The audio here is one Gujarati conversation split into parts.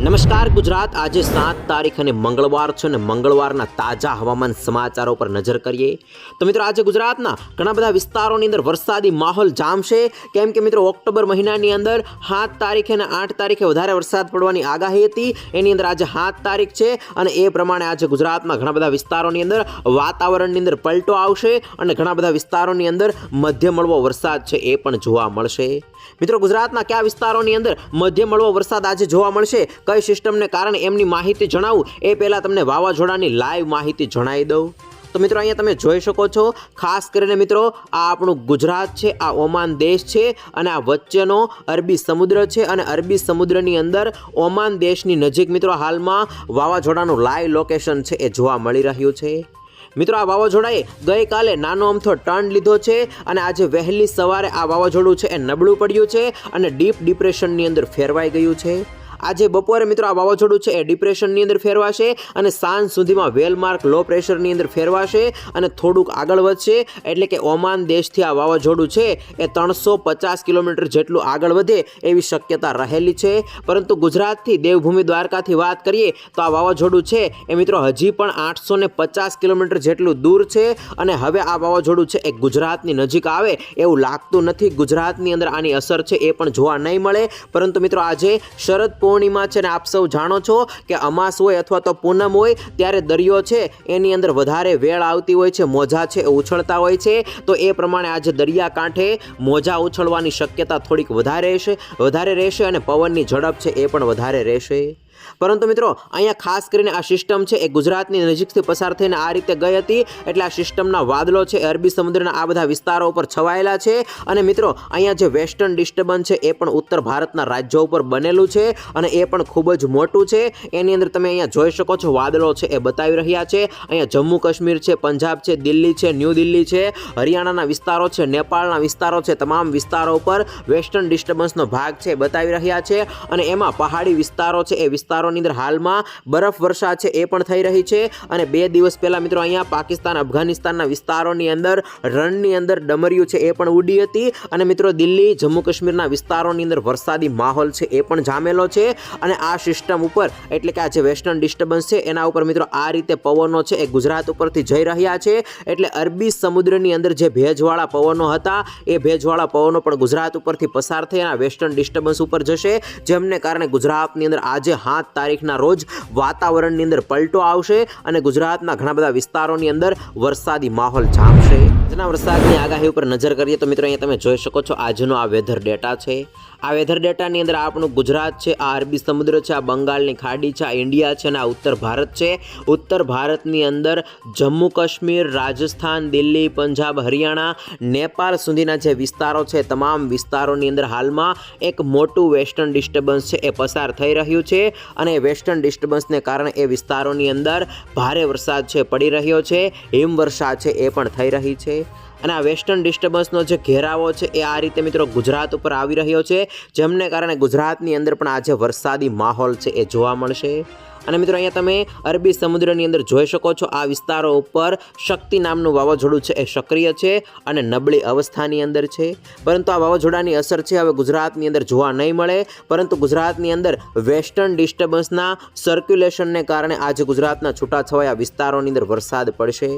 નમસ્કાર ગુજરાત, આજે સાત તારીખ અને મંગળવાર છે અને મંગળવારના તાજા હવામાન સમાચારો પર નજર કરીએ. તો મિત્રો, આજે ગુજરાતના ઘણા બધા વિસ્તારોની અંદર વરસાદી માહોલ જામશે. કેમ કે મિત્રો, ઓક્ટોબર મહિનાની અંદર સાત તારીખે અને આઠ તારીખે વધારે વરસાદ પડવાની આગાહી હતી. એની અંદર આજે સાત તારીખ છે અને એ પ્રમાણે આજે ગુજરાતમાં ઘણા બધા વિસ્તારોની અંદર વાતાવરણની અંદર પલટો આવશે અને ઘણા બધા વિસ્તારોની અંદર મધ્ય મળવો વરસાદ છે એ પણ જોવા મળશે. મિત્રો, ગુજરાતના કયા વિસ્તારોની અંદર મધ્ય મળવો વરસાદ આજે જોવા મળશે? કઈ સિસ્ટમને કારણે એમની માહિતી જણાવું? એ પહેલાં તમને વાવાઝોડાની લાઈવ માહિતી જણાવી દઉં. તો મિત્રો, અહીંયા તમે જોઈ શકો છો, ખાસ કરીને મિત્રો, આ આપણું ગુજરાત છે, આ ઓમાન દેશ છે, અને આ વચ્ચેનો અરબી સમુદ્ર છે, અને અરબી સમુદ્રની અંદર ઓમાન દેશની નજીક મિત્રો, હાલમાં વાવાઝોડાનું લાઈવ લોકેશન છે, એ જોવા મળી રહ્યું છે. મિત્રો, આ વાવાઝોડાએ ગઈકાલે નાનો અમથો ટર્ન લીધો છે અને આજે વહેલી સવારે આ વાવાઝોડું છે એ નબળું પડ્યું છે અને ડીપ ડિપ્રેશનની અંદર ફેરવાઈ ગયું છે. આજે બપોરે મિત્રો આ વાવાઝોડું છે એ ડિપ્રેશનની અંદર ફેરવાશે અને સાંજ સુધીમાં વેલમાર્ક લો પ્રેશરની અંદર ફેરવાશે અને થોડુંક આગળ વધશે. એટલે કે ઓમાન દેશથી આ વાવાઝોડું છે એ ત્રણસો પચાસ કિલોમીટર જેટલું આગળ વધે એવી શક્યતા રહેલી છે. પરંતુ ગુજરાતથી દેવભૂમિ દ્વારકાથી વાત કરીએ તો આ વાવાઝોડું છે એ મિત્રો હજી પણ આઠસો ને પચાસ કિલોમીટર જેટલું દૂર છે અને હવે આ વાવાઝોડું છે એ ગુજરાતની નજીક આવે એવું લાગતું નથી. ગુજરાતની અંદર આની અસર છે એ પણ જોવા નહીં મળે. પરંતુ મિત્રો આજે શરદ પૂર્ણિમા છે ને આપ સૌ જાણો છો કે અમાસ હોય અથવા તો પૂનમ હોય, ત્યારે દરિયો છે, એની અંદર વધારે વેળ આવતી હોય છે, મોજા છે ઉછળતા હોય છે. તો એ પ્રમાણે આજે દરિયાકાંઠે મોજા ઉછળવાની શક્યતા થોડીક વધારે રહેશે વધારે રહેશે અને પવનની ઝડપ છે એ પણ વધારે રહેશે. પરંતુ મિત્રો, અહીંયા ખાસ કરીને આ સિસ્ટમ છે એ ગુજરાતની નજીકથી પસાર થઈને આ રીતે ગઈ હતી. એટલે આ સિસ્ટમના વાદળો છે, અરબી સમુદ્રના આ બધા વિસ્તારો ઉપર છવાયેલા છે. અને મિત્રો, અહીંયા જે વેસ્ટર્ન ડિસ્ટર્બન્સ છે એ પણ ઉત્તર ભારતના રાજ્યો ઉપર બનેલું છે અને એ પણ ખૂબ જ મોટું છે. એની અંદર તમે અહીંયા જોઈ શકો છો વાદળો છે એ બતાવી રહ્યા છે. અહીંયા જમ્મુ કાશ્મીર છે, પંજાબ છે, દિલ્હી છે, ન્યૂ દિલ્હી છે, હરિયાણાના વિસ્તારો છે, નેપાળના વિસ્તારો છે, તમામ વિસ્તારો ઉપર વેસ્ટર્ન ડિસ્ટર્બન્સનો ભાગ છે બતાવી રહ્યા છે. અને એમાં પહાડી વિસ્તારો છે એ વિસ્તારોની અંદર હાલમાં બરફ વર્ષા છે એ પણ થઈ રહી છે અને બે દિવસ પહેલાં મિત્રો અહીંયા પાકિસ્તાન, અફઘાનિસ્તાનના વિસ્તારોની અંદર રણની અંદર ડમરિયું છે એ પણ ઉડી હતી અને મિત્રો દિલ્હી, જમ્મુ કાશ્મીરના વિસ્તારોની અંદર વરસાદી માહોલ છે એ પણ જામેલો છે અને આ સિસ્ટમ ઉપર એટલે કે આ જે વેસ્ટર્ન ડિસ્ટર્બન્સ છે એના ઉપર મિત્રો આ રીતે પવનો છે એ ગુજરાત ઉપરથી જઈ રહ્યા છે એટલે અરબી સમુદ્રની અંદર જે ભેજવાળા પવનો હતા એ ભેજવાળા પવનો પણ ગુજરાત ઉપરથી પસાર થઈ અને વેસ્ટર્ન ડિસ્ટર્બન્સ ઉપર જશે જેમને કારણે ગુજરાતની અંદર આજે સાત તારીખના રોજ વાતાવરણની અંદર પલટો આવશે અને ગુજરાતના ઘણા બધા વિસ્તારોની અંદર વરસાદી માહોલ જામશે. આજના વરસાદની આગાહી ઉપર નજર કરીએ તો મિત્રો અહીંયા તમે જોઈ શકો છો આજનો આ વેધર ડેટા છે. આ વેધર ડેટાની અંદર આપણું ગુજરાત છે, આ અરબી સમુદ્ર છે, આ બંગાળની ખાડી છે, આ ઇન્ડિયા છે અને આ ઉત્તર ભારત છે. ઉત્તર ભારતની અંદર જમ્મુ કાશ્મીર, રાજસ્થાન, દિલ્હી, પંજાબ, હરિયાણા, નેપાળ સુધીના જે વિસ્તારો છે, તમામ વિસ્તારોની અંદર હાલમાં એક મોટું વેસ્ટર્ન ડિસ્ટર્બન્સ છે, એ પસાર થઈ રહ્યું છે અને વેસ્ટર્ન ડિસ્ટર્બન્સને કારણે એ વિસ્તારોની અંદર ભારે વરસાદ છે, પડી રહ્યો છે. હિમવર્ષા છે, એ પણ થઈ રહી છે. અને આ વેસ્ટર્ન ડિસ્ટર્બન્સનો જે ઘેરાવો છે એ આ રીતે મિત્રો ગુજરાત ઉપર આવી રહ્યો છે, જેમને કારણે ગુજરાતની અંદર પણ આજે વરસાદી માહોલ છે એ જોવા મળશે. અને મિત્રો અહીંયા તમે અરબી સમુદ્રની અંદર જોઈ શકો છો, આ વિસ્તારો ઉપર શક્તિ નામનું વાવાઝોડું છે એ સક્રિય છે અને નબળી અવસ્થાની અંદર છે. પરંતુ આ વાવાઝોડાની અસર છે, હવે ગુજરાતની અંદર જોવા નહીં મળે. પરંતુ ગુજરાતની અંદર વેસ્ટર્ન ડિસ્ટર્બન્સના સર્ક્યુલેશનને કારણે આજે ગુજરાતના છૂટાછવાયા વિસ્તારોની અંદર વરસાદ પડશે.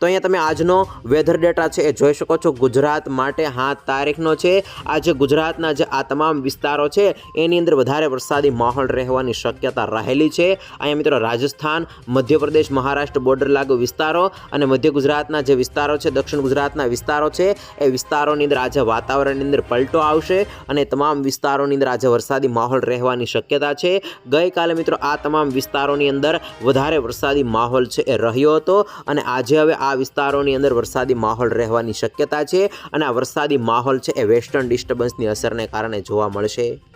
તો અહીંયા તમે આજનો વેધર ડેટા છે એ જોઈ શકો છો. ગુજરાત માટે હા તારીખનો છે. આજે ગુજરાતના જે આ તમામ વિસ્તારો છે, એની અંદર વધારે વરસાદી માહોલ રહેવાની શક્યતા રહેલી છે. અહીંયા મિત્રો રાજસ્થાન, મધ્યપ્રદેશ, મહારાષ્ટ્ર બોર્ડર લાગુ વિસ્તારો અને મધ્ય ગુજરાતના જે વિસ્તારો છે, દક્ષિણ ગુજરાતના વિસ્તારો છે, એ વિસ્તારોની અંદર આજે વાતાવરણની અંદર પલટો આવશે અને તમામ વિસ્તારોની અંદર આજે વરસાદી માહોલ રહેવાની શક્યતા છે. ગઈકાલે મિત્રો આ તમામ વિસ્તારોની અંદર વધારે વરસાદી માહોલ છે એ રહ્યો હતો અને આજે હવે આ વિસ્તારોની અંદર વરસાદી માહોલ રહેવાની શક્યતા છે અને આ વરસાદી માહોલ છે એ વેસ્ટર્ન ડિસ્ટર્બન્સની અસરને કારણે જોવા મળશે.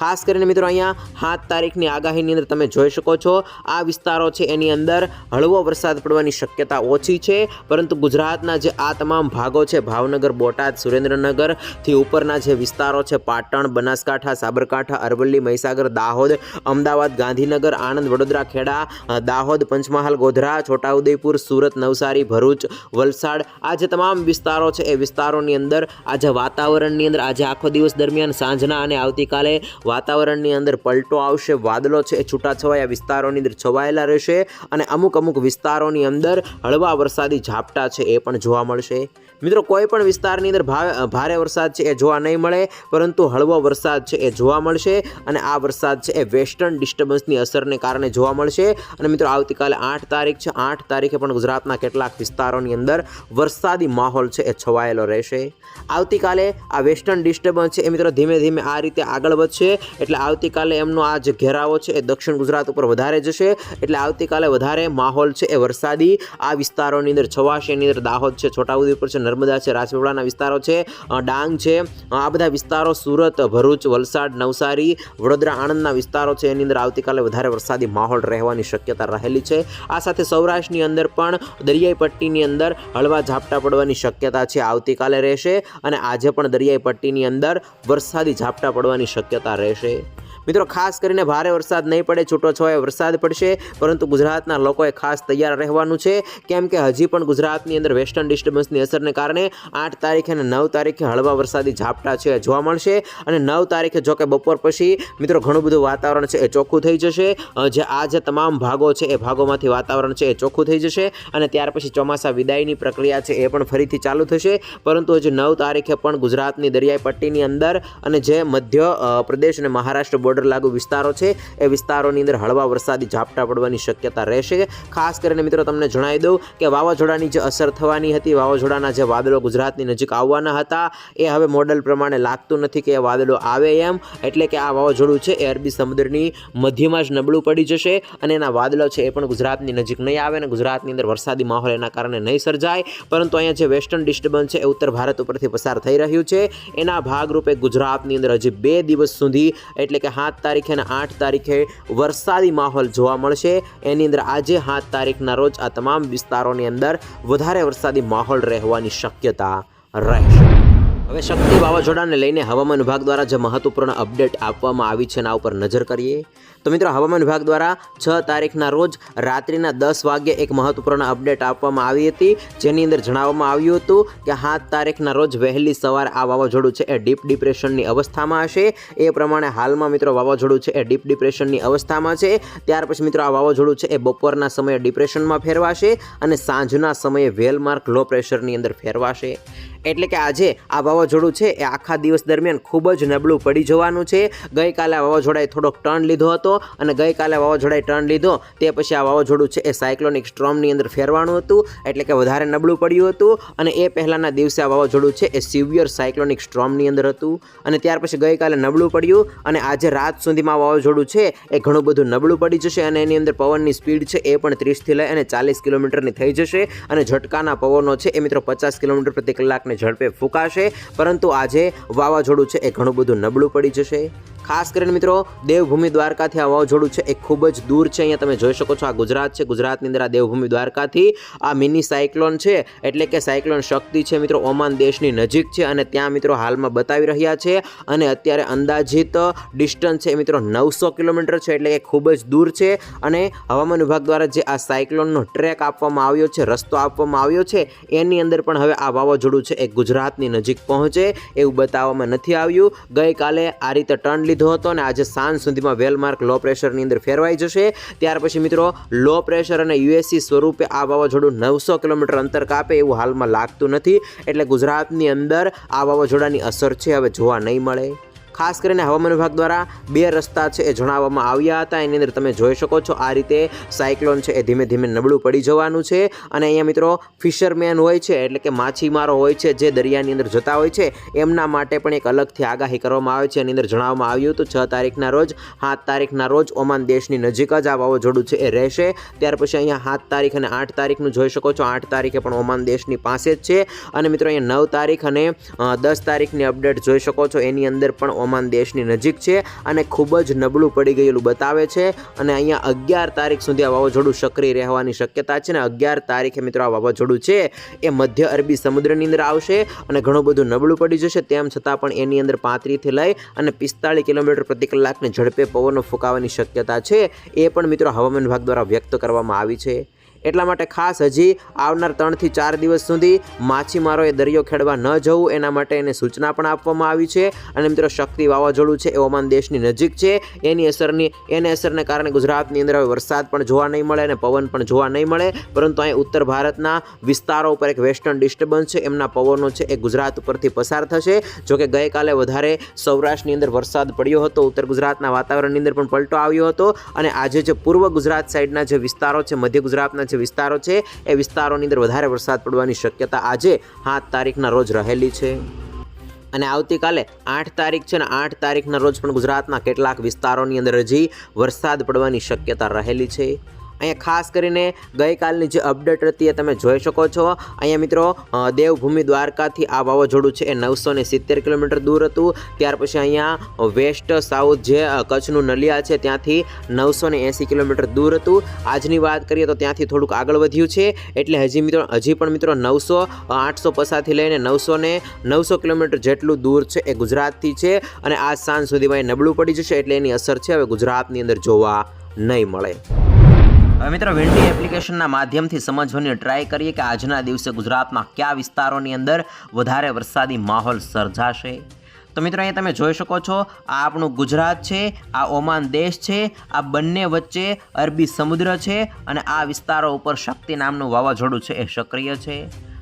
ખાસ કરીને મિત્રો અહીંયા સાત તારીખની આગાહીની અંદર તમે જોઈ શકો છો. આ વિસ્તારો છે એની અંદર હળવો વરસાદ પડવાની શક્યતા ઓછી છે. પરંતુ ગુજરાતના જે આ તમામ ભાગો છે, ભાવનગર, બોટાદ સુરેન્દ્રનગરથી ઉપરના જે વિસ્તારો છે, પાટણ, બનાસકાંઠા, સાબરકાંઠા, અરવલ્લી, મહીસાગર, દાહોદ, અમદાવાદ, ગાંધીનગર, આણંદ, વડોદરા, ખેડા, દાહોદ, પંચમહાલ, ગોધરા, છોટાઉદેપુર, સુરત, નવસારી, ભરૂચ, વલસાડ આ જે તમામ વિસ્તારો છે, એ વિસ્તારોની અંદર આજે વાતાવરણની અંદર આજે આખો દિવસ દરમિયાન સાંજના અને આવતીકાલે વાતાવરણની અંદર પલટો આવશે, વાદળો છે એ છૂટાછવાયા વિસ્તારોની અંદર છવાયેલા રહેશે અને અમુક અમુક વિસ્તારોની અંદર હળવા વરસાદી ઝાપટા છે એ પણ જોવા મળશે. મિત્રો, કોઈ પણ વિસ્તારની અંદર ભારે વરસાદ છે એ જોવા નહીં મળે, પરંતુ હળવો વરસાદ છે એ જોવા મળશે અને આ વરસાદ છે એ વેસ્ટર્ન ડિસ્ટર્બન્સની અસરને કારણે જોવા મળશે. અને મિત્રો, આવતીકાલે આઠ તારીખ છે, આઠ તારીખે પણ ગુજરાતના કેટલાક વિસ્તારોની અંદર વરસાદી માહોલ છે એ છવાયેલો રહેશે. આવતીકાલે આ વેસ્ટર્ન ડિસ્ટર્બન્સ છે એ મિત્રો, ધીમે ધીમે આ રીતે આગળ વધશે એટલે આવતીકાલે એમનો આ જે ઘેરાવો છે એ દક્ષિણ ગુજરાત ઉપર વધારે જશે. એટલે આવતીકાલે વધારે માહોલ છે એ વરસાદી. આ વિસ્તારોની અંદર છવાશે, એની અંદર દાહોદ છે, છોટાઉદેપુર છે, નર્મદા છે, રાજપીપળાના વિસ્તારો છે ડાંગ છે. આ બધા વિસ્તારો સુરત, ભરૂચ, વલસાડ, નવસારી, વડોદરા, આણંદના વિસ્તારો છે. એની અંદર આવતીકાલે વધારે વરસાદી માહોલ રહેવાની શક્યતા રહેલી છે. આ સાથે સૌરાષ્ટ્રની અંદર પણ દરિયાઈ પટ્ટીની અંદર હળવા ઝાપટા પડવાની શક્યતા છે. આવતીકાલે રહેશે અને આજે પણ દરિયાઈ પટ્ટીની અંદર વરસાદી ઝાપટા પડવાની શક્યતા રહેશે મિત્રો, ખાસ કરીને ભારે વરસાદ નહીં પડે, છૂટો છવાયો વરસાદ પડશે, પરંતુ ગુજરાતના લોકોએ ખાસ તૈયાર રહેવાનું છે. કેમ કે હજી પણ ગુજરાતની અંદર વેસ્ટર્ન ડિસ્ટર્બન્સની અસરને કારણે આઠ તારીખે અને નવ તારીખે હળવા વરસાદી ઝાપટા છે, જોવા મળશે. અને નવ તારીખે જોકે બપોર પછી, મિત્રો, ઘણું બધું વાતાવરણ છે એ ચોખ્ખું થઈ જશે. જે આ જે તમામ ભાગો છે એ ભાગોમાંથી વાતાવરણ છે એ ચોખ્ખું થઈ જશે. અને ત્યાર પછી ચોમાસા વિદાયની પ્રક્રિયા છે એ પણ ફરીથી ચાલુ થશે. પરંતુ હજી નવ તારીખે પણ ગુજરાતની દરિયાઈ પટ્ટીની અંદર અને જે મધ્ય પ્રદેશ અને મહારાષ્ટ્ર બોર્ડર લાગુ વિસ્તારો છે. એ વિસ્તારોની અંદર હળવા વરસાદી ઝાપટા પડવાની શક્યતા રહેશે. ખાસ કરીને મિત્રો તમને જણાવી દઉં કે વાવાઝોડાની જે અસર થવાની હતી, વાવાઝોડાના જે વાદળો ગુજરાતની નજીક આવવાના હતા, એ હવે મોડલ પ્રમાણે લાગતું નથી કે એ વાદળો આવે એમ. એટલે કે આ વાવાઝોડું છે, એ અરબી સમુદ્રની મધ્યમાં જ નબળું પડી જશે અને એના વાદળો છે એ પણ ગુજરાતની નજીક નહીં આવે અને ગુજરાતની અંદર વરસાદી માહોલ એના કારણે નહીં સર્જાય. પરંતુ અહીંયા જે વેસ્ટર્ન ડિસ્ટર્બન્સ છે, એ ઉત્તર ભારત ઉપરથી પસાર થઈ રહ્યું છે. એના ભાગરૂપે ગુજરાતની અંદર હજી બે દિવસ સુધી, એટલે કે સાત તારીખે અને આઠ તારીખે વરસાદી માહોલ જોવા મળશે. એની અંદર આજે સાત તારીખના રોજ આ તમામ વિસ્તારોની અંદર વધારે વરસાદી માહોલ રહેવાની શક્યતા રહેશે. હવે શક્તિ વાવાઝોડાને લઈને હવામાન વિભાગ દ્વારા જે મહત્વપૂર્ણ અપડેટ આપવામાં આવી છે એના ઉપર નજર કરીએ. તો મિત્રો હવામાન વિભાગ દ્વારા છ તારીખના રોજ રાત્રિના દસ વાગ્યે એક મહત્વપૂર્ણ અપડેટ આપવામાં આવી હતી. જેની અંદર જણાવવામાં આવ્યું હતું કે સાત તારીખના રોજ વહેલી સવારે આ વાવાઝોડું છે એ ડીપ ડિપ્રેશનની અવસ્થામાં હશે. એ પ્રમાણે હાલમાં મિત્રો વાવાઝોડું છે એ ડીપ ડિપ્રેશનની અવસ્થામાં છે. ત્યાર પછી મિત્રો આ વાવાઝોડું છે એ બપોરના સમયે ડિપ્રેશનમાં ફેરવાશે અને સાંજના સમયે વેલમાર્ક લો પ્રેશરની અંદર ફેરવાશે. એટલે કે આજે આ વાવાઝોડું છે એ આખા દિવસ દરમિયાન ખૂબ જ નબળું પડી જવાનું છે. ગઈકાલે આ વાવાઝોડાએ થોડોક ટર્ન લીધો હતો. અને ગઈકાલે વાવાઝોડાએ ટર્ન લીધો. તે પછી આ વાવાઝોડું છે એ સાયક્લોનિક સ્ટ્રોમની અંદર ફેરવાનું હતું, એટલે કે વધારે નબળું પડ્યું હતું. અને એ પહેલાંના દિવસે આ વાવાઝોડું છે એ સિવિયર સાયક્લોનિક સ્ટ્રોમની અંદર હતું. અને ત્યાર પછી ગઈકાલે નબળું પડ્યું અને આજે રાત સુધીમાં વાવાઝોડું છે એ ઘણું બધું નબળું પડી જશે અને એની અંદર પવનની સ્પીડ છે એ પણ ત્રીસથી લઈ અને ચાલીસ કિલોમીટરની થઈ જશે. અને ઝટકાના પવનો છે એ મિત્રો પચાસ કિલોમીટર પ્રતિ કલાકની ઝડપે ફૂંકાશે. પરંતુ આજે વાવાઝોડું છે એ ઘણું બધું નબળું પડી જશે. ખાસ કરીને મિત્રો દેવભૂમિ દ્વારકાથી આ વાવાઝોડું છે એ ખૂબ જ દૂર છે. અહીંયા તમે જોઈ શકો છો આ ગુજરાત છે. ગુજરાતની અંદર આ દેવભૂમિ દ્વારકાથી આ મિની સાયક્લોન છે. એટલે કે સાયક્લોન શક્તિ છે મિત્રો ઓમાન દેશની નજીક છે અને ત્યાં મિત્રો હાલમાં બતાવી રહ્યા છે. અને અત્યારે અંદાજિત ડિસ્ટન્સ છે મિત્રો નવસો કિલોમીટર છે એટલે કે ખૂબ જ દૂર છે. અને હવામાન વિભાગ દ્વારા જે આ સાયક્લોનનો ટ્રેક આપવામાં આવ્યો છે, રસ્તો આપવામાં આવ્યો છે, એની અંદર પણ હવે આ વાવાઝોડું છે એ ગુજરાતની નજીક પહોંચે એવું બતાવવામાં નથી આવ્યું. ગઈકાલે આ રીતે ટર્ન લીધો હતો અને આજે સાંજ સુધીમાં વેલમાર્ક લો પ્રેશરની અંદર ફેરવાઈ જશે. ત્યાર પછી મિત્રો, લો પ્રેશર અને યુએસસી સ્વરૂપે આ વાવાઝોડું નવસો કિલોમીટર અંતર કાપે એવું હાલમાં લાગતું નથી. એટલે ગુજરાતની અંદર આ વાવાઝોડાની અસર છે, હવે જોવા નહીં મળે. ખાસ કરીને હવામાન વિભાગ દ્વારા બે રસ્તા છે એ જણાવવામાં આવ્યા હતા. એની અંદર તમે જોઈ શકો છો આ રીતે સાયક્લોન છે એ ધીમે ધીમે નબળું પડી જવાનું છે અને અહીંયા મિત્રો ફિશરમેન હોય છે, એટલે કે માછીમારો હોય છે જે દરિયાની અંદર જતા હોય છે, એમના માટે પણ એક અલગથી આગાહી કરવામાં આવે છે. એની અંદર જણાવવામાં આવ્યું હતું, છ તારીખના રોજ, સાત તારીખના રોજ ઓમાન દેશની નજીક જ આ વાવાઝોડું છે એ રહેશે. ત્યાર પછી અહીંયા સાત તારીખ અને આઠ તારીખનું જોઈ શકો છો. આઠ તારીખે પણ ઓમાન દેશની પાસે જ છે. અને મિત્રો અહીંયા નવ તારીખ અને દસ તારીખની અપડેટ જોઈ શકો છો. એની અંદર પણ ઓમાન દેશની નજીક છે અને ખૂબ જ નબળું પડી ગયેલું બતાવે છે. અને અહીંયા અગિયાર તારીખ સુધી આ વાવાઝોડું સક્રિય રહેવાની શક્યતા છે અને અગિયાર તારીખે મિત્રો આ વાવાઝોડું છે એ મધ્ય અરબી સમુદ્રની અંદર આવશે અને ઘણું બધું નબળું પડી જશે. તેમ છતાં પણ એની અંદર પાંત્રીસથી લઈ અને પિસ્તાળીસ કિલોમીટર પ્રતિ કલાકની ઝડપે પવનો ફૂંકાવાની શક્યતા છે. એ પણ મિત્રો હવામાન વિભાગ દ્વારા વ્યક્ત કરવામાં આવી છે. એટલા માટે ખાસ હજી આવનાર ત્રણથી ચાર દિવસ સુધી માછીમારોએ દરિયો ખેડવા ન જવું, એના માટે એને સૂચના પણ આપવામાં આવી છે. અને મિત્રો, શક્તિ વાવાઝોડું છે, એ ઓમાન દેશની નજીક છે. એની અસરની, એને અસરને કારણે ગુજરાતની અંદર હવે વરસાદ પણ જોવા નહીં મળે અને પવન પણ જોવા નહીં મળે. પરંતુ અહીં ઉત્તર ભારતના વિસ્તારો ઉપર એક વેસ્ટર્ન ડિસ્ટર્બન્સ છે. એમના પવનો છે, એ ગુજરાત ઉપરથી પસાર થશે. જોકે ગઈકાલે વધારે સૌરાષ્ટ્રની અંદર વરસાદ પડ્યો હતો. ઉત્તર ગુજરાતના વાતાવરણની અંદર પણ પલટો આવ્યો હતો. અને આજે જે પૂર્વ ગુજરાત સાઈડના જે વિસ્તારો છે, મધ્ય ગુજરાતના જે વિસ્તારો છે, એ વિસ્તારોની અંદર વધારે વરસાદ પડવાની શક્યતા આજે સાત તારીખના રોજ રહેલી છે. અને આવતીકાલે આઠ તારીખ છે ને આઠ તારીખના રોજ પણ ગુજરાતના કેટલાક વિસ્તારોની અંદર હજી વરસાદ પડવાની શક્યતા રહેલી છે. અહીંયા ખાસ કરીને ગઈકાલની જે અપડેટ હતી એ તમે જોઈ શકો છો. અહીંયા મિત્રો દેવભૂમિ દ્વારકાથી આ વાવાઝોડું છે એ નવસો ને સિત્તેર કિલોમીટર દૂર હતું. ત્યાર પછી અહીંયા વેસ્ટ સાઉથ જે કચ્છનું નલિયા છે ત્યાંથી નવસો ને એંસી કિલોમીટર દૂર હતું. આજની વાત કરીએ તો ત્યાંથી થોડુંક આગળ વધ્યું છે. એટલે હજી મિત્રો, હજી પણ મિત્રો નવસો આઠસો પસાથી લઈને નવસો ને નવસો કિલોમીટર જેટલું દૂર છે એ ગુજરાતથી છે. અને આજ સાંજ સુધીમાં એ નબળું પડી જશે એટલે એની અસર છે. હવે ગુજરાતની અંદર જોવા નહીં મળે. હવે મિત્રો વેન્ડી એપ્લિકેશનના માધ્યમથી સમજવાની ટ્રાય કરીએ કે આજના દિવસે ગુજરાતમાં કયા વિસ્તારોની અંદર વધારે વરસાદી માહોલ સર્જાશે. તો મિત્રો, અહીંયા તમે જોઈ શકો છો, આ આપણું ગુજરાત છે, આ ઓમાન દેશ છે, આ બંને વચ્ચે અરબી સમુદ્ર છે અને આ વિસ્તારો ઉપર શક્તિ નામનું વાવાઝોડું છે એ સક્રિય છે.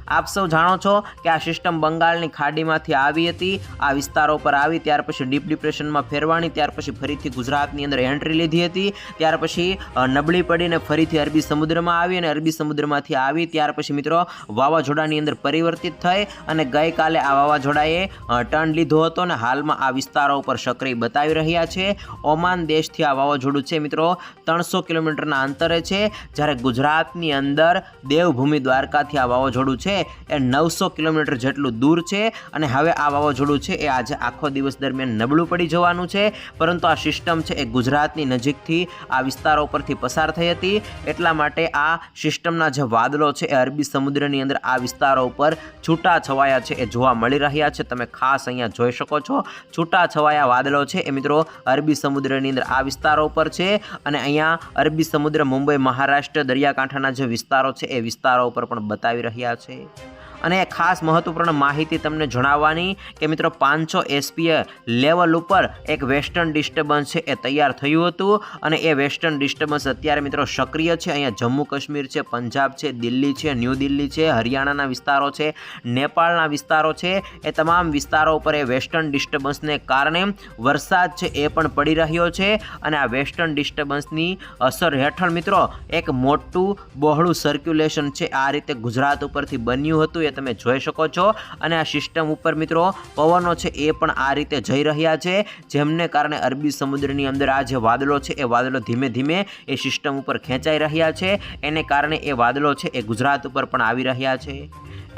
આપ સૌ જાણો છો કે આ સિસ્ટમ બંગાળની ખાડીમાંથી આવી હતી, આ વિસ્તારો પર આવી, ત્યાર પછી ડીપ ડિપ્રેશનમાં ફેરવાણી ત્યાર પછી ફરીથી ગુજરાતની અંદર એન્ટ્રી લીધી હતી, ત્યાર પછી નબળી પડીને ફરીથી અરબી સમુદ્રમાં આવી અને અરબી સમુદ્રમાંથી આવી, ત્યાર પછી મિત્રો વાવાઝોડાની અંદર પરિવર્તિત થઈ અને ગઈકાલે આ વાવાઝોડાએ ટર્ન લીધો હતો અને હાલમાં આ વિસ્તારો ઉપર સક્રિય બતાવી રહ્યા છે. ઓમાન દેશથી આ વાવાઝોડું છે મિત્રો ત્રણસો કિલોમીટરના અંતરે છે. જ્યારે ગુજરાતની અંદર દેવભૂમિ દ્વારકાથી આ વાવાઝોડું છે એ નવસો કિલોમીટર જેટલું દૂર છે અને હવે આ વાવાઝોડું છે એ આજે આખો દિવસ દરમિયાન નબળું પડી જવાનું છે. પરંતુ આ સિસ્ટમ છે એ ગુજરાતની નજીકથી આ વિસ્તારો પરથી પસાર થઈ હતી. એટલા માટે આ સિસ્ટમના જે વાદળો છે એ અરબી સમુદ્રની અંદર આ વિસ્તારો ઉપર છૂટા છવાયા છે એ જોવા મળી રહ્યા છે. તમે ખાસ અહીંયા જોઈ શકો છો. છૂટા છવાયા વાદળો છે એ મિત્રો અરબી સમુદ્રની અંદર આ વિસ્તારો ઉપર છે અને અહીંયા અરબી સમુદ્ર મુંબઈ મહારાષ્ટ્ર દરિયાકાંઠાના જે વિસ્તારો છે એ વિસ્તારો ઉપર પણ બતાવી રહ્યા છે. Amém. અને ખાસ મહત્વપૂર્ણ માહિતી તમને જણાવવાની કે મિત્રો પાંચસો એસપીએ લેવલ ઉપર એક વેસ્ટર્ન ડિસ્ટર્બન્સ છે એ તૈયાર થયું હતું અને એ વેસ્ટર્ન ડિસ્ટર્બન્સ અત્યારે મિત્રો સક્રિય છે. અહીંયા જમ્મુ કાશ્મીર છે, પંજાબ છે, દિલ્હી છે, ન્યૂ દિલ્હી છે, હરિયાણાના વિસ્તારો છે, નેપાળના વિસ્તારો છે. એ તમામ વિસ્તારો ઉપર એ વેસ્ટર્ન ડિસ્ટર્બન્સને કારણે વરસાદ છે એ પણ પડી રહ્યો છે અને આ વેસ્ટર્ન ડિસ્ટર્બન્સની અસર હેઠળ મિત્રો એક મોટું, બહોળું સર્ક્યુલેશન છે આ રીતે ગુજરાત ઉપરથી બન્યું હતું. એ તમે જોઈ શકો છો. અને આ સિસ્ટમ ઉપર મિત્રો પવનો છે એ પણ આ રીતે જઈ રહ્યા છે. જેમને કારણે અરબી સમુદ્રની અંદર આ જે વાદળો છે, એ વાદળો ધીમે ધીમે એ સિસ્ટમ ઉપર ખેંચાઈ રહ્યા છે. એને કારણે એ વાદળો છે એ ગુજરાત ઉપર પણ આવી રહ્યા છે.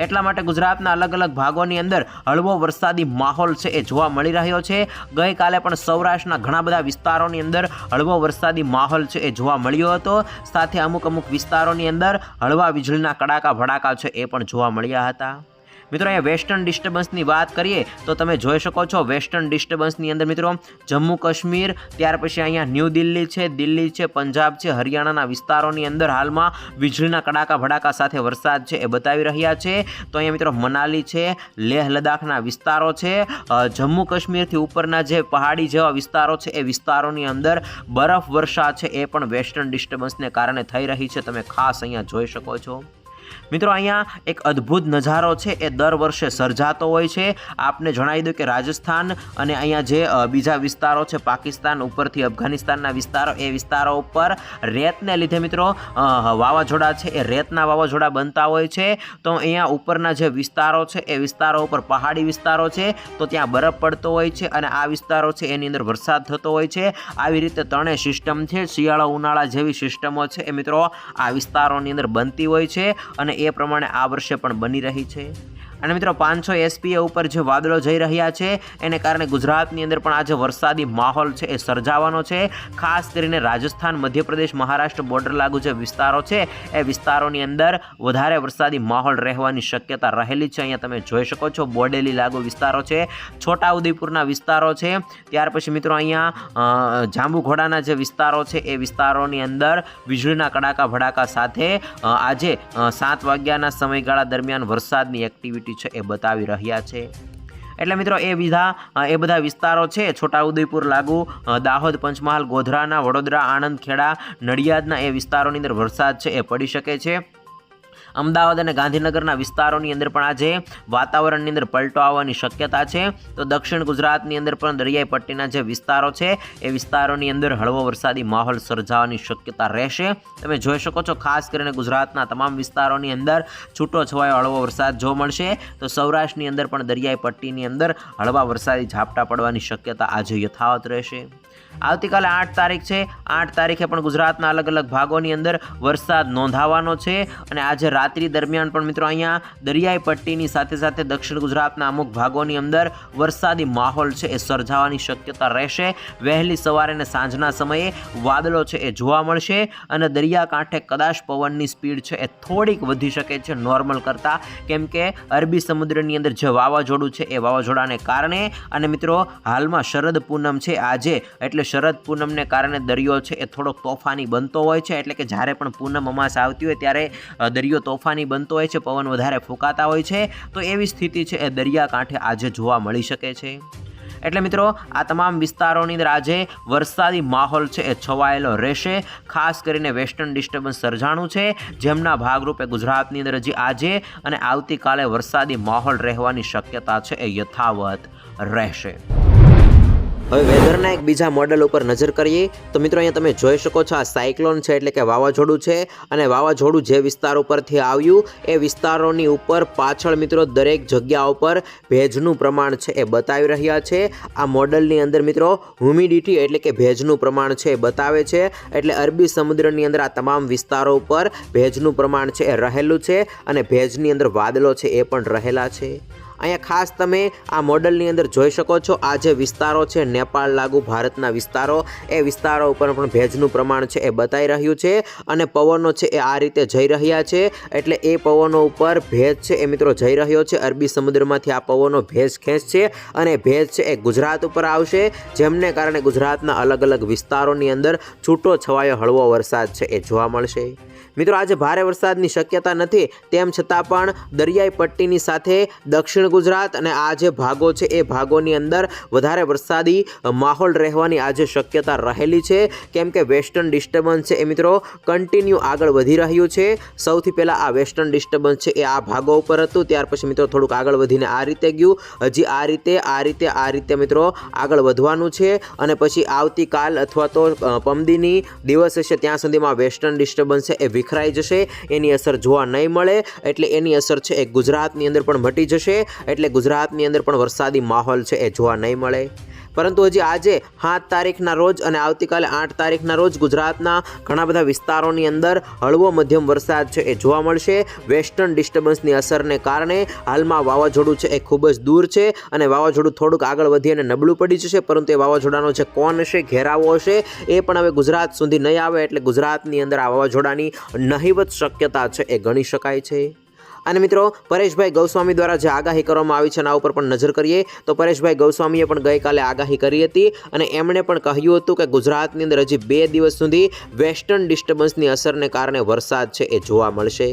એટલા માટે ગુજરાતના અલગ અલગ ભાગોની અંદર હળવો વરસાદી માહોલ છે એ જોવા મળી રહ્યો છે. ગઈકાલે પણ સૌરાષ્ટ્રના ઘણા બધા વિસ્તારોની અંદર હળવો વરસાદી માહોલ છે એ જોવા મળ્યો હતો. સાથે અમુક અમુક વિસ્તારોની અંદર હળવા વીજળીના કડાકા ભડાકા છે એ પણ જોવા મળ્યા હતા. મિત્રો, અહીંયા વેસ્ટર્ન ડિસ્ટર્બન્સની વાત કરીએ, તો તમે જોઈ શકો છો વેસ્ટર્ન ડિસ્ટર્બન્સની અંદર મિત્રો, જમ્મુ કાશ્મીર, ત્યાર પછી અહીંયા ન્યૂ દિલ્હી છે દિલ્હી છે, પંજાબ છે, હરિયાણાના વિસ્તારોની અંદર હાલમાં વીજળીના કડાકા ભડાકા સાથે વરસાદ છે, એ બતાવી રહ્યા છે. તો અહીંયા મિત્રો, મનાલી છે, લેહ લદ્દાખના વિસ્તારો છે જમ્મુ કાશ્મીરથી ઉપરના જે પહાડી જેવા વિસ્તારો છે, એ વિસ્તારોની અંદર બરફ વર્ષા છે, એ પણ વેસ્ટર્ન ડિસ્ટર્બન્સને કારણે થઈ રહી છે. તમે ખાસ અહીંયા જોઈ શકો છો. મિત્રો, અહીંયા એક અદ્ભુત નજારો છે. એ દર વર્ષે સર્જાતો હોય છે. આપને જણાવી દઉં કે રાજસ્થાન અને અહીંયા જે બીજા વિસ્તારો છે, પાકિસ્તાન ઉપરથી અફઘાનિસ્તાનના વિસ્તારો, એ વિસ્તારો ઉપર રેતને લીધે મિત્રો વાવાઝોડા છે. એ રેતના વાવાઝોડા બનતા હોય છે. તો અહીંયા ઉપરના જે વિસ્તારો છે, એ વિસ્તારો ઉપર પહાડી વિસ્તારો છે. તો ત્યાં બરફ પડતો હોય છે અને આ વિસ્તારો છે, એની અંદર વરસાદ થતો હોય છે. આવી રીતે ત્રણેય સિસ્ટમ છે. શિયાળા ઉનાળા જેવી સિસ્ટમો છે એ મિત્રો, આ વિસ્તારોની અંદર બનતી હોય છે. અને એ પ્રમાણે આ વર્ષે પણ બની રહી છે. અને મિત્રો પાંચસો એસપીએ ઉપર જે વાદળો જઈ રહ્યા છે, એને કારણે ગુજરાતની અંદર પણ આજે વરસાદી માહોલ છે, એ સર્જાવાનો છે. ખાસ કરીને રાજસ્થાન, મધ્યપ્રદેશ, મહારાષ્ટ્ર બોર્ડર લાગુ જે વિસ્તારો છે, એ વિસ્તારોની અંદર વધારે વરસાદી માહોલ રહેવાની શક્યતા રહેલી છે. અહીંયા તમે જોઈ શકો છો, બોડેલી લાગુ વિસ્તારો છે, છોટાઉદેપુરના વિસ્તારો છે. ત્યાર પછી મિત્રો અહીંયા જાંબુઘોડાના જે વિસ્તારો છે, એ વિસ્તારોની અંદર વીજળીના કડાકા ભડાકા સાથે આજે સાત વાગ્યાના સમયગાળા દરમિયાન વરસાદની એક્ટિવિટી છે એ બતાવી રહ્યા છે. એટલે મિત્રો એ બીજા એ બધા વિસ્તારો છે. છોટાઉદેપુર, લાગુ દાહોદ, પંચમહાલ, ગોધરાના, વડોદરા, આણંદ, ખેડા, નડિયાદના એ વિસ્તારોની અંદર વરસાદ છે એ પડી શકે છે. અમદાવાદ અને ગાંધીનગરના વિસ્તારોની અંદર પણ આજે વાતાવરણની અંદર પલટો આવવાની શક્યતા છે. તો દક્ષિણ ગુજરાતની અંદર પણ દરિયાઈ પટ્ટીના જે વિસ્તારો છે, એ વિસ્તારોની અંદર હળવો વરસાદી માહોલ સર્જાવાની શક્યતા રહેશે. તમે જોઈ શકો છો, ખાસ કરીને ગુજરાતના તમામ વિસ્તારોની અંદર છૂટો છવાયો હળવો વરસાદ જોવા મળશે. તો સૌરાષ્ટ્રની અંદર પણ દરિયાઈ પટ્ટીની અંદર હળવા વરસાદી ઝાપટા પડવાની શક્યતા આજે યથાવત રહેશે. આવતીકાલે આઠ તારીખ છે. આઠ તારીખે પણ ગુજરાતના અલગ અલગ ભાગોની અંદર વરસાદ નોંધાવાનો છે અને આજે રાત્રિ દરમિયાન પણ મિત્રો અહીંયા દરિયાઈ પટ્ટીની સાથે સાથે દક્ષિણ ગુજરાતના અમુક ભાગોની અંદર વરસાદી માહોલ છે એ સર્જાવાની શક્યતા રહેશે. વહેલી સવારે અને સાંજના સમયે વાદળો છે એ જોવા મળશે અને દરિયાકાંઠે કદાચ પવનની સ્પીડ છે એ થોડીક વધી શકે છે નોર્મલ કરતાં. કેમ કે અરબી સમુદ્રની અંદર જે વાવાઝોડું છે એ વાવાઝોડાને કારણે અને મિત્રો હાલમાં શરદ પૂનમ છે આજે એટલે શરદ પૂનમને કારણે દરિયો છે એ થોડોક તોફાની બનતો હોય છે. એટલે કે જ્યારે પણ પૂનમ અમાસ આવતી હોય ત્યારે દરિયો તોફાની બનતો હોય છે, પવન વધારે ફૂંકાતા હોય છે. તો એવી સ્થિતિ છે એ દરિયાકાંઠે આજે જોવા મળી શકે છે. એટલે મિત્રો, આ તમામ વિસ્તારોની અંદર આજે વરસાદી માહોલ છે એ છવાયેલો રહેશે. ખાસ કરીને વેસ્ટર્ન ડિસ્ટર્બન્સ સર્જાણું છે. જેમના ભાગરૂપે ગુજરાતની અંદર હજી આજે અને આવતીકાલે વરસાદી માહોલ રહેવાની શક્યતા છે એ યથાવત રહેશે. હવે વેધરના એક બીજા મોડલ ઉપર નજર કરીએ, તો મિત્રો અહીંયા તમે જોઈ શકો છો આ સાયક્લોન છે એટલે કે વાવાઝોડું છે અને વાવાઝોડું જે વિસ્તાર ઉપરથી આવ્યું, એ વિસ્તારોની ઉપર પાછળ મિત્રો દરેક જગ્યા ઉપર ભેજનું પ્રમાણ છે એ બતાવી રહ્યા છે. આ મોડલની અંદર મિત્રો હ્યુમિડિટી એટલે કે ભેજનું પ્રમાણ છે એ બતાવે છે, એટલે અરબી સમુદ્રની અંદર આ તમામ વિસ્તારો ઉપર ભેજનું પ્રમાણ છે એ રહેલું છે અને ભેજની અંદર વાદળો છે એ પણ રહેલા છે. અહીંયા ખાસ તમે આ મોડલની અંદર જોઈ શકો છો. આ જે વિસ્તારો છે, નેપાળ લાગુ ભારતના વિસ્તારો, એ વિસ્તારો ઉપર પણ ભેજનું પ્રમાણ છે, એ બતાવી રહ્યું છે. અને પવનો છે, એ આ રીતે જઈ રહ્યા છે. એટલે એ પવનો ઉપર ભેજ છે, એ મિત્રો જઈ રહ્યો છે. અરબી સમુદ્રમાંથી આ પવનો ભેજ ખેંચશે અને ભેજ છે, એ ગુજરાત ઉપર આવશે. જેમને કારણે ગુજરાતના અલગ અલગ વિસ્તારોની અંદર છૂટો છવાયો હળવો વરસાદ છે, એ જોવા મળશે. મિત્રો, આજે ભારે વરસાદની શક્યતા નથી, તેમ છતાં પણ દરિયાઈ પટ્ટીની સાથે દક્ષિણ ગુજરાત અને આ જે ભાગો છે, એ ભાગોની અંદર વધારે વરસાદી માહોલ રહેવાની આજે શક્યતા રહેલી છે. કેમ કે વેસ્ટર્ન ડિસ્ટર્બન્સ છે એ મિત્રો, કન્ટિન્યુ આગળ વધી રહ્યું છે. સૌથી પહેલાં આ વેસ્ટર્ન ડિસ્ટર્બન્સ છે એ આ ભાગો ઉપર હતું, ત્યાર પછી મિત્રો થોડુંક આગળ વધીને આ રીતે ગયું. હજી આ રીતે આ રીતે આ રીતે મિત્રો આગળ વધવાનું છે અને પછી આવતીકાલ અથવા તો પમદીની દિવસ હશે, ત્યાં સુધીમાં વેસ્ટર્ન ડિસ્ટર્બન્સ છે એ વિખરાઈ જશે, એની અસર જોવા નહીં મળે, એટલે એની અસર છે એ ગુજરાતની અંદર પણ મટી જશે, એટલે ગુજરાતની અંદર પણ વરસાદી માહોલ છે એ જોવા નહીં મળે. પરંતુ હજી આજે સાત તારીખના રોજ અને આવતીકાલે આઠ તારીખના રોજ ગુજરાતના ઘણા બધા વિસ્તારોની અંદર હળવો મધ્યમ વરસાદ છે એ જોવા મળશે. વેસ્ટર્ન ડિસ્ટર્બન્સની અસરને કારણે હાલમાં વાવાઝોડું છે એ ખૂબ જ દૂર છે અને વાવાઝોડું થોડુંક આગળ વધી અને નબળું પડી જશે, પરંતુ એ વાવાઝોડાનો જે કોન હશે, ઘેરાવો હશે, એ પણ હવે ગુજરાત સુધી નહીં આવે એટલે ગુજરાતની અંદર આ વાવાઝોડાની નહિવત શક્યતા છે એ ગણી શકાય છે. અને મિત્રો, પરેશભાઈ ગૌસ્વામી દ્વારા જે આગાહી કરવામાં આવી છે એના ઉપર પણ નજર કરીએ, તો પરેશભાઈ ગૌસ્વામીએ પણ ગઈકાલે આગાહી કરી હતી અને એમણે પણ કહ્યું હતું કે ગુજરાતની અંદર હજી બે દિવસ સુધી વેસ્ટર્ન ડિસ્ટર્બન્સની અસરને કારણે વરસાદ છે એ જોવા મળશે.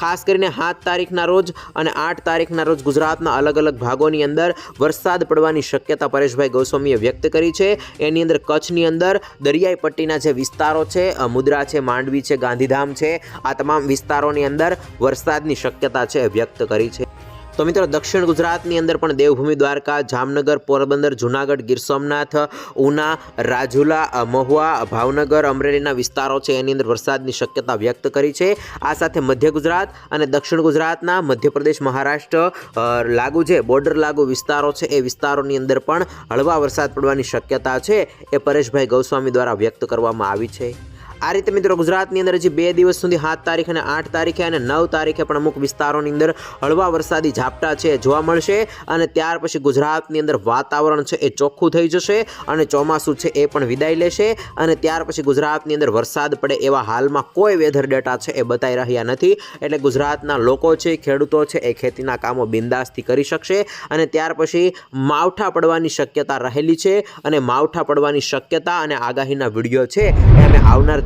ખાસ કરીને સાત તારીખના રોજ અને આઠ તારીખના રોજ ગુજરાતના અલગ અલગ ભાગોની અંદર વરસાદ પડવાની શક્યતા પરેશભાઈ ગોસ્વામીએ વ્યક્ત કરી છે. એની અંદર કચ્છની અંદર દરિયાઈ પટ્ટીના જે વિસ્તારો છે મુદ્રા છે, માંડવી છે, ગાંધીધામ છે, આ તમામ વિસ્તારોની અંદર વરસાદની શક્યતા છે વ્યક્ત કરી છે. તો મિત્રો દક્ષિણ ગુજરાતની અંદર પણ દેવભૂમિ દ્વારકા, જામનગર, પોરબંદર, જુનાગઢ, ગીર સોમનાથ, ઉના, રાજુલા મહુવા, ભાવનગર, અમરેલીના વિસ્તારો છે. એની અંદર વરસાદની શક્યતા વ્યક્ત કરી છે. આ સાથે મધ્ય ગુજરાત અને દક્ષિણ ગુજરાતના મધ્યપ્રદેશ, મહારાષ્ટ્ર લાગુ જે બોર્ડર લાગુ વિસ્તારો છે, એ વિસ્તારોની અંદર પણ હળવા વરસાદ પડવાની શક્યતા છે. એ પરેશભાઈ ગૌસ્વામી દ્વારા વ્યક્ત કરવામાં આવી છે. આ રીતે મિત્રો ગુજરાતની અંદર હજી બે દિવસ સુધી સાત તારીખ અને આઠ તારીખે અને નવ તારીખે પણ અમુક વિસ્તારોની અંદર હળવા વરસાદી ઝાપટા છે, જોવા મળશે. અને ત્યાર પછી ગુજરાતની અંદર વાતાવરણ છે એ ચોખ્ખું થઈ જશે અને ચોમાસું છે એ પણ વિદાય લેશે. અને ત્યાર પછી ગુજરાતની અંદર વરસાદ પડે એવા હાલમાં કોઈ વેધર ડેટા છે એ બતાવી રહ્યા નથી. એટલે ગુજરાતના લોકો છે, ખેડૂતો છે એ ખેતીના કામો બિંદાસથી કરી શકશે. અને ત્યાર પછી માવઠા પડવાની શક્યતા રહેલી છે. અને માવઠા પડવાની શક્યતા અને આગાહીના વીડિયો છે એ અમે આવનાર